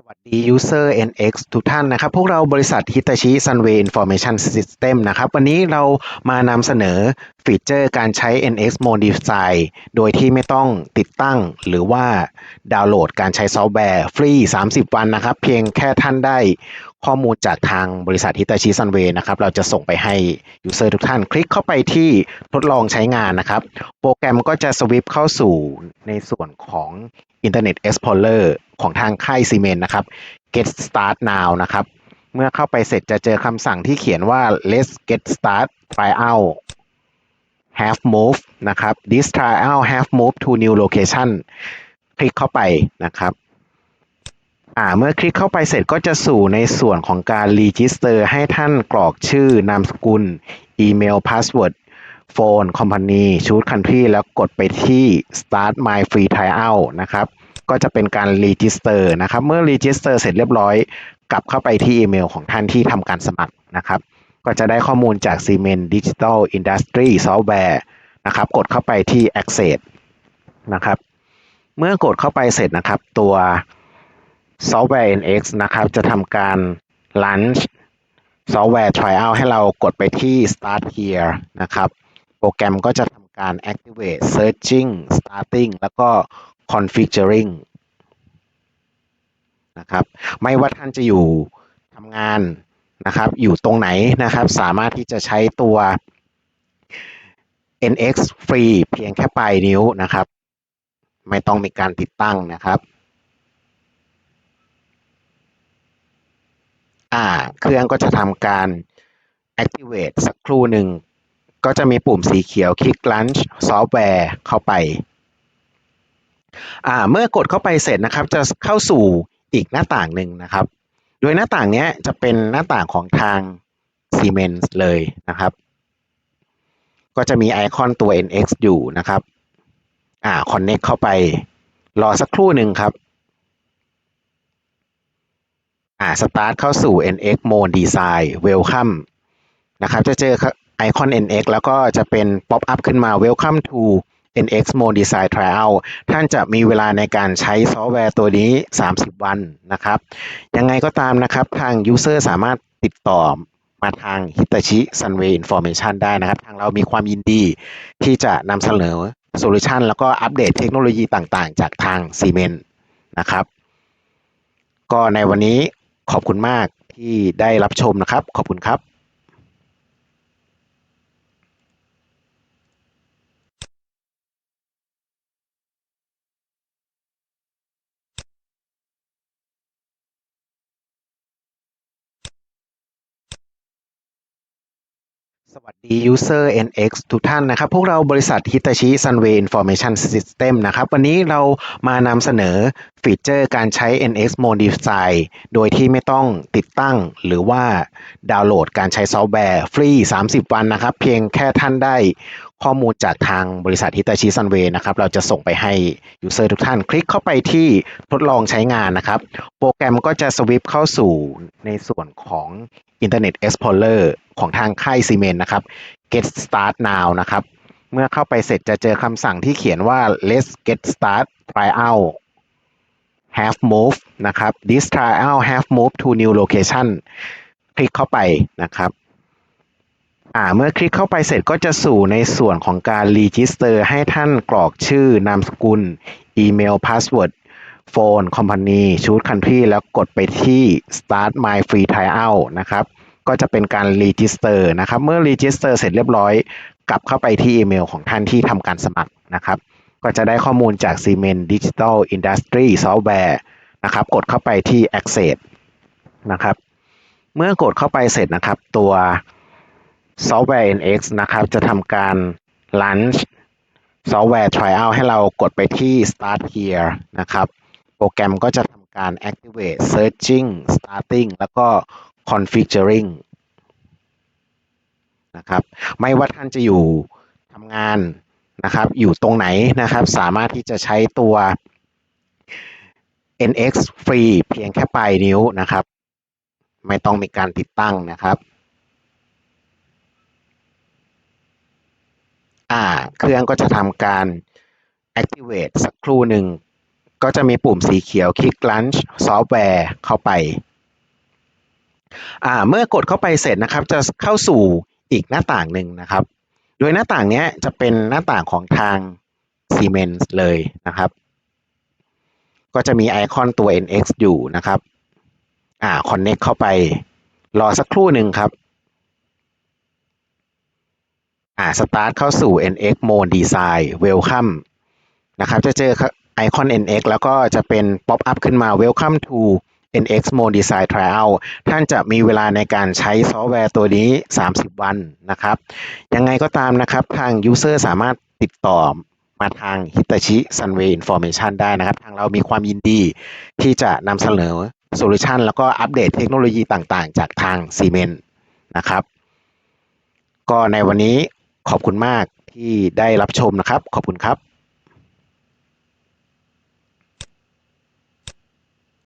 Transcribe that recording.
สวัสดี User NX ทุกท่านนะครับ พวกเราบริษัท Hitachi Sunway Information System นะครับ วันนี้เรามานำเสนอฟีเจอร์การใช้ NX Modify โดยที่ไม่ต้องติดตั้งหรือว่าดาวน์โหลดการใช้ซอฟต์แวร์ฟรี 30 วันนะครับ เพียงแค่ท่านได้ข้อมูลจากทางบริษัท Hitachi Sunway นะครับ เราจะส่งไปให้ User ทุกท่าน คลิกเข้าไปที่ทดลองใช้งานนะครับ โปรแกรมก็จะสวิปเข้าสู่ในส่วนของ Internet Explorer ของทางค่ายซีเมนนะครับ get start now นะครับ เมื่อเข้าไปเสร็จจะเจอคำสั่งที่เขียนว่า let's get start trial have Move นะครับ this trial have Move to new location คลิกเข้าไปนะครับอ่าเมื่อคลิกเข้าไปเสร็จก็จะสู่ในส่วนของการ register ให้ท่านกรอกชื่อนามสกุล อีเมล password โฟน company choose country แล้วกดไปที่ start my free trial นะครับ ก็จะเป็นการ register นะครับ เมื่อ register เสร็จเรียบร้อย กลับเข้าไปที่อีเมลของท่านที่ทำการสมัครนะครับ ก็จะได้ข้อมูลจาก Siemens Digital Industry Software นะครับ กดเข้าไปที่ Access นะครับ เมื่อกดเข้าไปเสร็จนะครับ ตัว Software NX นะครับ จะทำการ launch Software Trial ให้เรากดไปที่ Start Here นะครับ โปรแกรมก็จะทำการ activate searching starting แล้วก็ configuring นะครับ ไม่ว่าท่านจะอยู่ทำงานนะครับอยู่ตรงไหนนะครับ สามารถที่จะใช้ตัว NX ฟรีเพียงแค่ปลายนิ้วนะครับ ไม่ต้องมีการติดตั้งนะครับอ่าเครื่องก็จะทำการ activate สักครู่หนึ่ง ก็จะมีปุ่มสีเขียวคลิก launch software เข้าไป เมื่อกดเข้าไปเสร็จนะครับ จะเข้าสู่อีกหน้าต่างหนึ่งนะครับ โดยหน้าต่างนี้จะเป็นหน้าต่างของทาง Siemens เลยนะครับ ก็จะมีไอคอนตัว NX อยู่นะครับ อ่า connect เข้าไป รอสักครู่หนึ่งครับ อ่า start เข้าสู่ NX Mode Design Welcome นะครับ จะเจอไอคอน NX แล้วก็จะเป็น pop up ขึ้นมา Welcome to NX Mode Design Trial ท่านจะมีเวลาในการใช้ซอฟต์แวร์ตัวนี้ 30 วันนะครับ ยังไงก็ตามนะครับ ทาง User สามารถติดต่อมาทาง Hitachi Sunway Information ได้นะครับ ทางเรามีความยินดีที่จะนำเสนอโซลูชันแล้วก็อัปเดตเทคโนโลยีต่างๆ จากทาง Siemens นะครับ ก็ในวันนี้ขอบคุณมากที่ได้รับชมนะครับ ขอบคุณครับ สวัสดี User NX ทุกท่านนะครับ พวกเราบริษัท Hitachi Sunway Information System นะครับ วันนี้เรามานำเสนอฟีเจอร์การใช้ NX Modify โดยที่ไม่ต้องติดตั้งหรือว่าดาวน์โหลดการใช้ซอฟต์แวร์ฟรี 30 วันนะครับ เพียงแค่ท่านได้ข้อมูลจากทางบริษัท Hitachi Sunway นะครับ เราจะส่งไปให้ User ทุกท่าน คลิกเข้าไปที่ทดลองใช้งานนะครับ โปรแกรมก็จะสวิปเข้าสู่ในส่วนของ Internet Explorer ของทางค่ายซีเมนนะครับ get start now นะครับ เมื่อเข้าไปเสร็จจะเจอคำสั่งที่เขียนว่า let's get start trial have Move นะครับ this trial have Move to new location คลิกเข้าไปนะครับอ่าเมื่อคลิกเข้าไปเสร็จก็จะสู่ในส่วนของการ register ให้ท่านกรอกชื่อนามสกุล อีเมล password โฟน company choose country แล้วกดไปที่ start my free trial นะครับ ก็จะเป็นการ register นะครับเมื่อ register เสร็จเรียบร้อย กลับเข้าไปที่อีเมลของท่านที่ทำการสมัครนะครับ ก็จะได้ข้อมูลจาก Siemens Digital Industry Software นะครับ กดเข้าไปที่ Access นะครับ เมื่อกดเข้าไปเสร็จนะครับ ตัว Software NX นะครับ จะทำการ launch Software Trial ให้เรากดไปที่ Start Here นะครับ โปรแกรมก็จะทำการ activate searching starting แล้วก็ configuring นะครับ ไม่ว่าท่านจะอยู่ทำงานนะครับ อยู่ตรงไหนนะครับ สามารถที่จะใช้ตัว NX ฟรีเพียงแค่ปลายนิ้วนะครับ ไม่ต้องมีการติดตั้งนะครับอ่าเครื่องก็จะทำการ activate สักครู่หนึ่ง ก็จะมีปุ่มสีเขียว Click Launch Software เข้าไปอ่าเมื่อกดเข้าไปเสร็จนะครับ จะเข้าสู่ อีกหน้าต่างหนึ่งนะครับ โดยหน้าต่างเนี้ยจะเป็นหน้าต่างของทาง Siemens เลยนะครับ ก็จะมีไอคอนตัว NX อยู่นะครับอ่า Connect เข้าไป รอสักครู่หนึ่งครับอ่า Start เข้าสู่ NX Mode Design Welcome นะครับ จะเจอไอคอน NX แล้วก็จะเป็นป๊อปอัพขึ้นมา Welcome to NX Mode Design Trial ท่านจะมีเวลาในการใช้ซอฟต์แวร์ตัวนี้ 30 วันนะครับ ยังไงก็ตามนะครับ ทาง User สามารถติดต่อมาทาง Hitachi Sunway Information ได้นะครับ ทางเรามีความยินดีที่จะนำเสนอโซลูชันแล้วก็อัปเดตเทคโนโลยีต่างๆ จากทาง Siemens นะครับ ก็ในวันนี้ขอบคุณมากที่ได้รับชมนะครับ ขอบคุณครับ